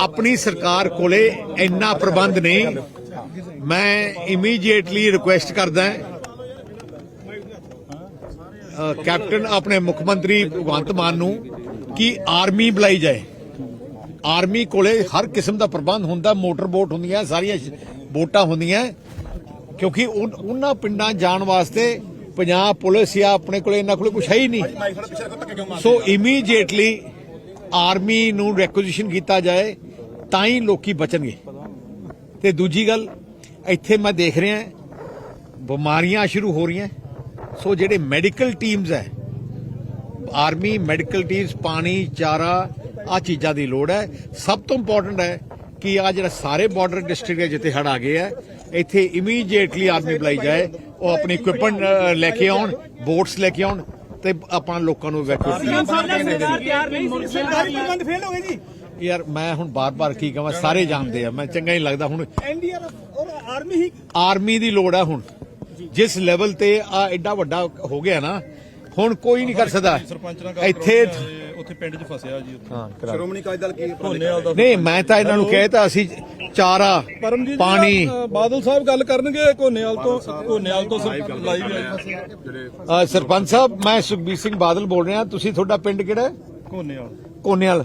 ਆਪਣੀ ਸਰਕਾਰ ਕੋਲੇ ਇੰਨਾ ਪ੍ਰਬੰਧ ਨਹੀਂ। ਮੈਂ ਇਮੀਡੀਏਟਲੀ ਰਿਕੁਐਸਟ ਕਰਦਾ ਕੈਪਟਨ ਆਪਣੇ ਮੁੱਖ ਮੰਤਰੀ ਭਗਵੰਤ ਮਾਨ ਨੂੰ ਕਿ ਆਰਮੀ ਬੁਲਾਈ ਜਾਏ। ਆਰਮੀ ਕੋਲੇ ਹਰ ਕਿਸਮ ਦਾ ਪ੍ਰਬੰਧ ਹੁੰਦਾ ਮੋਟਰ ਬੋਟ ਹੁੰਦੀਆਂ ਸਾਰੀਆਂ ਬੋਟਾਂ ਹੁੰਦੀਆਂ। ਕਿਉਂਕਿ ਉਹਨਾਂ ਪਿੰਡਾਂ ਜਾਣ ਵਾਸਤੇ ਪੰਜਾਬ ਪੁਲਿਸ ਜਾਂ ਆਪਣੇ ਕੋਲੇ ਇਹਨਾਂ ਕੋਲੇ ਕੁਝ ਹੈ ਹੀ ਨਹੀਂ। ਸੋ ਇਮੀਡੀਏਟਲੀ ਆਰਮੀ ਨੂੰ ਰੈਕੁਜੀਸ਼ਨ ਕੀਤਾ ਜਾਏ ਤਾਂ ਹੀ ਲੋਕੀ ਬਚਣਗੇ। ਤੇ ਦੂਜੀ ਗੱਲ, ਇੱਥੇ ਮੈਂ ਦੇਖ ਰਿਹਾ, ਬਿਮਾਰੀਆਂ ਸ਼ੁਰੂ ਹੋ ਰਹੀਆਂ। ਸੋ ਜਿਹੜੇ ਮੈਡੀਕਲ ਟੀਮਸ ਹੈ, ਆਰਮੀ ਮੈਡੀਕਲ ਟੀਮਸ ਪਾਣੀ, ਚਾਰਾ ਆ ਚੀਜ਼ਾਂ ਦੀ ਲੋੜ ਹੈ। ਸਭ ਤੋਂ ਇੰਪੋਰਟੈਂਟ ਹੈ ਕਿ ਆ ਜਿਹੜਾ ਸਾਰੇ ਬਾਰਡਰ ਡਿਸਟ੍ਰਿਕਟ ਹੈ, ਜਿੱਥੇ ਹੜ ਆ ਗਏ ਹੈ, ਇੱਥੇ ਇਮੀਡੀਏਟਲੀ ਆਰਮੀ ਬੁਲਾਈ ਜਾਏ, ਉਹ ਆਪਣੀ ਇਕਵਿਪਮੈਂਟ ਲੈ ਕੇ ਆਉਣ ਬੋਟਸ ਲੈ ਕੇ ਆਉਣ। ਤੇ ਆਪਾਂ ਲੋਕਾਂ ਨੂੰ evacuate ਕਰਨ ਸਰਕਾਰ ਤਿਆਰ ਨਹੀਂ ਸਰਕਾਰੀ ਪ੍ਰਬੰਧ ਫੇਲ ਹੋ ਗਏ ਜੀ। ਯਾਰ ਮੈਂ ਹੁਣ ਬਾਰ-ਬਾਰ ਕੀ ਕਹਾਂ ਸਾਰੇ ਜਾਣਦੇ ਆ ਮੈਂ ਚੰਗਾ ਨਹੀਂ ਲੱਗਦਾ। ਹੁਣ ਐਨਡੀਆਰਐਫ ਔਰ ਆਰਮੀ ਹੀ ਆਰਮੀ ਦੀ ਲੋੜ ਹੈ ਹੁਣ। ਜਿਸ ਲੈਵਲ ਤੇ ਆ ਐਡਾ ਵੱਡਾ ਹੋ ਗਿਆ ਨਾ ਹੁਣ ਕੋਈ ਨਹੀਂ ਕਰ ਸਕਦਾ। ਇੱਥੇ ਉੱਥੇ ਪਿੰਡ 'ਚ ਫਸਿਆ ਜੀ ਹਾਂ ਕਰਾ ਸ਼੍ਰੋਮਣੀ ਅਕਾਲੀ ਦਲ ਕੀ ਧੋਨੇਵਾਲ ਦਾ ਨਹੀਂ ਮੈਂ ਤਾਂ ਇਹਨਾਂ ਨੂੰ ਕਹਿਤਾ ਅਸੀਂ ਚਾਰਾ ਪਰਮਜੀਤ ਪਾਣੀ। ਬਾਦਲ ਸਾਹਿਬ ਗੱਲ ਕਰਨਗੇ ਕੋਨੇਵਾਲ ਤੋਂ ਕੋਨੇਵਾਲ ਤੋਂ ਲਾਈਵ ਹੈ। ਸਰਪੰਚ ਸਾਹਿਬ ਮੈਂ ਸੁਖਬੀਰ ਸਿੰਘ ਬਾਦਲ ਬੋਲ ਰਿਹਾ ਤੁਸੀਂ ਤੁਹਾਡਾ ਪਿੰਡ ਕਿਹੜਾ ਹੈ? ਕੋਨੇਵਾਲ ਕੋਨੇਵਾਲ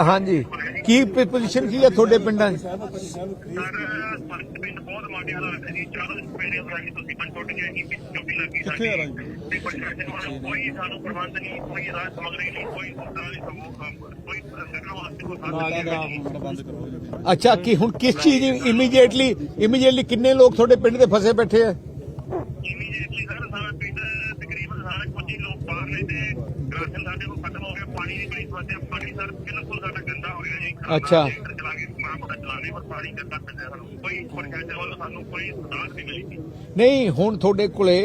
ਹਾਂਜੀ। ਕੀ ਪੋਜੀਸ਼ਨ ਕੀ ਹੈ ਤੁਹਾਡੇ ਪਿੰਡਾਂ 'ਚ ਅੱਛਾ ਕੀ ਹੁਣ ਕਿਸ ਚੀਜ਼ ਇਮੀਡੀਏਟਲੀ ਇਮੀਡੀਏਟਲੀ ਕਿੰਨੇ ਲੋਕ ਤੁਹਾਡੇ ਪਿੰਡ ਦੇ ਫਸੇ ਬੈਠੇ ਆ? ਇਮੀਡੀਏਟਲੀ ਸਰ ਸਾਰਾ ਪਿੰਡ ਤਕਰੀਬਨ ਸਾਰੇ ਕੁਝ ਹੀ ਲੋਕ ਬਾਹਰ ਨੇ ਤੇ ਰਾਸ਼ਨ ਸਾਡੇ ਕੋਲ ਪਾਣੀ ਦੀ ਬੜੀ ਸਮੱਸਿਆ ਪਾਣੀ ਸਰ ਬਿਲਕੁਲ ਸਾਡਾ ਗੰਦਾ ਹੋ ਰਿਹਾ ਜੀ। ਅੱਛਾ। ਚਲਾਗੇ ਮਾਂ ਕੋਲ ਚਲਾਗੇ ਪਰ ਪਾਣੀ ਗੰਦਾ ਪੈਂਦਾ ਸਾਨੂੰ। ਕੋਈ ਪ੍ਰਸ਼ਾਸਨ ਵੱਲੋਂ ਸਾਨੂੰ ਕੋਈ ਸੁਧਾਰ ਨਹੀਂ ਮਿਲੀ ਨਹੀਂ ਹੁਣ ਤੁਹਾਡੇ ਕੋਲੇ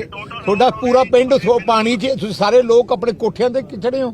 ਤੁਹਾਡਾ ਪੂਰਾ ਪਿੰਡ ਥੋ- ਪਾਣੀ 'ਚ ਤੁਸੀਂ ਸਾਰੇ ਲੋਕ ਆਪਣੇ ਕੋਠਿਆਂ ਤੇ ਚੜੇ ਹੋ?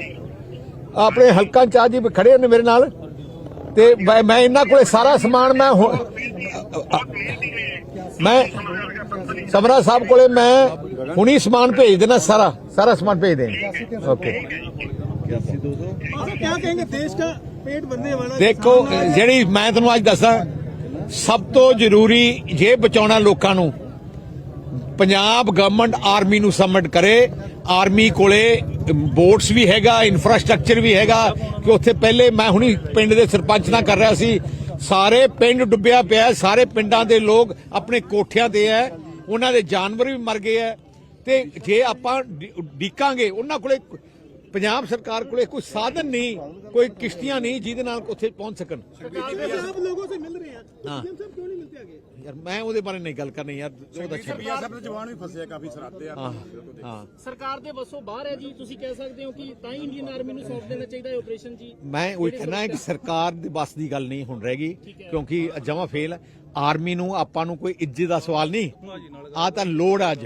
ਆਪਣੇ ਹਲਕਾ ਚਾਹ ਜੀ ਖੜੇ ਨੇ ਮੇਰੇ ਨਾਲ ਤੇ ਮੈਂ ਮੈਂ ਇਹਨਾਂ ਕੋਲੇ ਸਾਰਾ ਸਮਾਨ ਮੈਂ ਹੁਣ ਮੈਂ ਸਮਰਾ ਸਾਹਿਬ ਕੋਲੇ ਮੈਂ ਹੁਣੀ ਸਮਾਨ ਭੇਜ ਦੇਣਾ ਸਾਰਾ ਸਾਰਾ ਸਮਾਨ ਭੇਜ ਦੇ ਓਕੇ आप क्या कहेंगे देश का पेट भरने वाला ਦੇਖੋ ਜਿਹੜੀ ਮੈਂ ਤੁਹਾਨੂੰ ਅੱਜ ਦੱਸਾਂ ਸਭ ਤੋਂ ਜ਼ਰੂਰੀ ਜੇ ਬਚਾਉਣਾ ਲੋਕਾਂ ਨੂੰ ਪੰਜਾਬ ਗਵਰਨਮੈਂਟ ਆਰਮੀ ਨੂੰ ਸਬਮਿਟ ਕਰੇ ਆਰਮੀ ਕੋਲੇ ਬੋਟਸ ਵੀ ਹੈਗਾ ਇਨਫਰਾਸਟ੍ਰਕਚਰ ਵੀ ਹੈਗਾ, ਕਿ ਉੱਥੇ ਪਹਿਲੇ ਮੈਂ ਹੁਣੀ ਪਿੰਡ ਦੇ ਸਰਪੰਚ ਨਾਲ ਕਰ ਰਿਹਾ ਸੀ। ਸਾਰੇ ਪਿੰਡ ਡੁੱਬਿਆ ਪਿਆ ਸਾਰੇ ਪਿੰਡਾਂ ਦੇ ਲੋਕ ਆਪਣੇ ਕੋਠਿਆਂ ਤੇ ਹੈ, ਉਹਨਾਂ ਦੇ ਜਾਨਵਰ ਵੀ ਮਰ ਗਏ ਹੈ। ਤੇ ਜੇ ਆਪਾਂ ਡੀਕਾਂਗੇ, ਉਹਨਾਂ ਕੋਲੇ ਪੰਜਾਬ ਸਰਕਾਰ ਕੋਲੇ ਕੋਈ ਸਾਧਨ ਨਹੀਂ ਕੋਈ ਕਿਸ਼ਤੀਆਂ ਨਹੀਂ ਜਿਹਦੇ ਨਾਲ ਉੱਥੇ ਪਹੁੰਚ ਸਕਣ। ਮੈਂ ਉਹਦੇ ਬਾਰੇ ਨਹੀਂ ਗੱਲ ਕਰਨੀ ਯਾਰ ਉਹਦਾ ਸਰਪੀਆ ਸਾਹਿਬ ਦੇ ਜਵਾਨ ਵੀ ਫਸੇ ਆ ਕਾਫੀ ਸਰਾਤੇ ਆ। ਸਰਕਾਰ ਦੇ ਵਸੋਂ ਬਾਹਰ ਹੈ ਜੀ ਤੁਸੀਂ ਕਹਿ ਸਕਦੇ ਹੋ ਕਿ ਤਾਂ ਹੀ ਇੰਡੀਅਨ ਆਰਮੀ ਨੂੰ ਸੌਂਪ ਦੇਣਾ ਚਾਹੀਦਾ ਹੈ ਆਪਰੇਸ਼ਨ ਜੀ। ਮੈਂ ਉਹ ਕਹਿਣਾ ਹੈ ਸਰਕਾਰ ਦੇ ਬਸ ਦੀ ਗੱਲ ਨਹੀਂ ਹੁਣ ਰਹਿ ਗਈ ਕਿਉਂਕਿ ਜਮਾ ਫੇਲ ਆਰਮੀ ਨੂੰ ਆਪਾਂ ਨੂੰ ਕੋਈ ਇੱਜ਼ਤ ਦਾ ਸਵਾਲ ਨਹੀਂ। ਆ ਤਾਂ ਲੋੜ ਅੱਜ।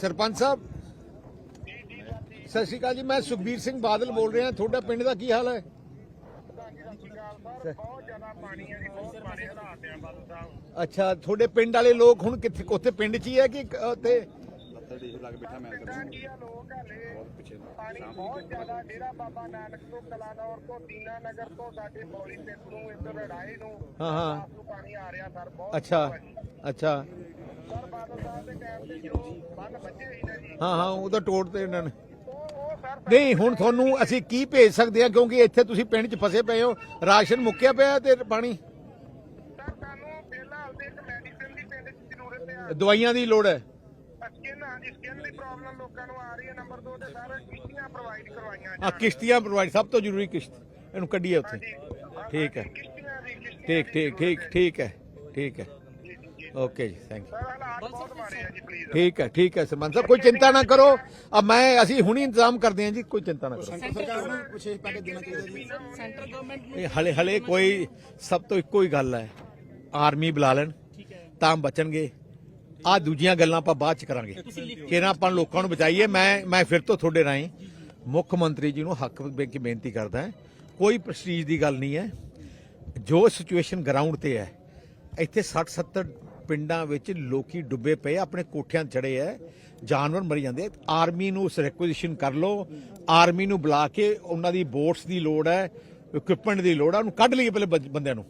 ਸਰਪੰਚ ਸਾਹਿਬ। ਸਤਿ ਸ਼੍ਰੀ ਅਕਾਲ ਜੀ ਮੈਂ ਸੁਖਬੀਰ ਸਿੰਘ ਬਾਦਲ ਬੋਲ ਰਿਹਾ ਤੁਹਾਡਾ ਪਿੰਡ ਦਾ ਕੀ ਹਾਲ ਹੈ? ਅੱਛਾ ਤੁਹਾਡੇ ਪਿੰਡ ਵਾਲੇ ਲੋਕ ਹੁਣ ਕਿੱਥੇ ਉੱਥੇ ਪਿੰਡ 'ਚ ਹੀ ਹੈ ਕਿ ਉੱਥੇ ਪਿੰਡਾਂ ਕੀ ਆ ਲੋਕ ਹਲੇ ਪਾਣੀ ਬਹੁਤ ਜ਼ਿਆਦਾ ਡੇਰਾ ਬਾਬਾ ਨਾਨਕ ਤੋਂ ਕਲਾਨੌਰ ਤੋਂ ਦੀਨਾ ਨਗਰ ਤੋਂ ਸਾਡੇ ਬੌਲੀ ਪਿੰਡ ਨੂੰ ਇੱਧਰ ਲੜਾਈ ਨੂੰ ਹਾਂ ਹਾਂ। ਆਪ ਨੂੰ ਪਾਣੀ ਆ ਰਿਹਾ ਸਰ ਬਹੁਤ ਅੱਛਾ ਅੱਛਾ। ਸਰ ਬਾਦਲ ਸਾਹਿਬ ਦੇ ਟਾਈਮ ਤੇ ਜੋ ਬੰਨ ਬੱਚੇ ਸੀ ਨਾ ਜੀ। ਹਾਂ ਹਾਂ ਉਹਦਾ ਤੋੜ ਤੇ ਇਹਨਾਂ ਨੇ। ਉਹ ਉਹ ਨਹੀਂ ਹੁਣ ਤੁਹਾਨੂੰ ਅਸੀਂ ਕੀ ਭੇਜ ਸਕਦੇ ਹਾਂ ਕਿਉਂਕਿ ਇੱਥੇ ਤੁਸੀਂ ਪਿੰਡ 'ਚ ਫਸੇ ਪਏ ਹੋ। ਰਾਸ਼ਨ ਮੁੱਕਿਆ ਪਿਆ ਤੇ ਪਾਣੀ? ਸਰ ਸਾਨੂੰ ਫਿਲਹਾਲ ਤੇ ਇੱਕ ਮੈਡੀਸਿਨ ਦੀ ਪਿੰਡ 'ਚ ਜ਼ਰੂਰਤ ਆ ਦਵਾਈਆਂ ਦੀ ਲੋੜ ਹੈ। ਸਕਿਨ ਹਾਂਜੀ ਸਕਿਨ ਦੀ ਪ੍ਰੋਬਲਮ ਲੋਕਾਂ ਨੂੰ ਆ ਰਹੀ ਹੈ ਨੰਬਰ 2 ਤੇ ਸਰ ਕਿਸ਼ਤੀਆਂ ਪ੍ਰੋਵਾਈਡ ਕਰਵਾਈਆਂ ਆ ਕਿਸ਼ਤੀਆਂ ਪ੍ਰੋਵਾਈਡ ਸਭ ਤੋਂ ਜ਼ਰੂਰੀ ਕਿਸ਼ਤ ਇਹਨੂੰ ਕੱਢੀਏ ਉੱਥੇ। ਠੀਕ ਹੈ। ਠੀਕ ਠੀਕ ਠੀਕ ਠੀਕ ਹੈ ਠੀਕ ਹੈ। ਓਕੇ ਜੀ ਥੈਂਕ ਯੂ ਠੀਕ ਹੈ ਠੀਕ ਹੈ ਸਰਪੰਚ ਸਾਹਿਬ ਕੋਈ ਚਿੰਤਾ ਨਾ ਕਰੋ। ਆ ਮੈਂ ਅਸੀਂ ਹੁਣੀ ਇੰਤਜ਼ਾਮ ਕਰਦੇ ਹਾਂ ਜੀ ਕੋਈ ਚਿੰਤਾ ਨਾ ਕਰੋ। ਸਰਕਾਰ ਨੂੰ ਵਿਸ਼ੇਸ਼ ਪੈਕੇਜ ਦੇਣਾ ਚਾਹੀਦਾ ਜੀ ਸੈਂਟਰ ਗਵਰਨਮੈਂਟ ਨੂੰ ਇਹ ਹਲੇ ਹਲੇ ਕੋਈ ਸਭ ਤੋਂ ਇੱਕੋ ਹੀ ਗੱਲ ਹੈ। ਆਰਮੀ ਬੁਲਾ ਲੈਣ ਠੀਕ ਹੈ। ਤਾਂ ਬਚਣਗੇ। ਆ ਦੂਜੀਆਂ ਗੱਲਾਂ ਆਪਾਂ ਬਾਅਦ ਚ ਕਰਾਂਗੇ। ਕਿਹਨਾਂ ਆਪਾਂ ਲੋਕਾਂ ਨੂੰ ਬਚਾਈਏ? ਮੈਂ ਮੈਂ ਫਿਰ ਤੋਂ ਤੁਹਾਡੇ ਰਾਹੀਂ ਮੁੱਖ ਮੰਤਰੀ ਜੀ ਨੂੰ ਹੱਕ ਕੇ ਬੇਨਤੀ ਕਰਦਾ ਕੋਈ ਪ੍ਰੈਸਟੀਜ ਦੀ ਗੱਲ ਨਹੀਂ ਹੈ। ਜੋ ਸਿਚੁਏਸ਼ਨ ਗਰਾਊਂਡ ਤੇ ਹੈ ਇੱਥੇ 60 70 ਪਿੰਡਾਂ ਵਿੱਚ ਲੋਕੀ ਡੁੱਬੇ ਪਏ ਆਪਣੇ ਕੋਠਿਆਂ ਚੜੇ ਐ ਜਾਨਵਰ ਮਰੀ ਜਾਂਦੇ ਆਰਮੀ ਨੂੰ ਉਸ ਰਿਕੁਜੀਸ਼ਨ ਕਰ ਲਓ। ਆਰਮੀ ਨੂੰ ਬੁਲਾ ਕੇ ਉਹਨਾਂ ਦੀ ਬੋਟਸ ਦੀ ਲੋੜ ਹੈ ਇਕਵਿਪਮੈਂਟ ਦੀ ਲੋੜ ਹੈ ਉਹਨੂੰ ਕੱਢ ਲਈਏ ਪਹਿਲੇ ਬੰਦ- ਬੰਦਿਆਂ ਨੂੰ।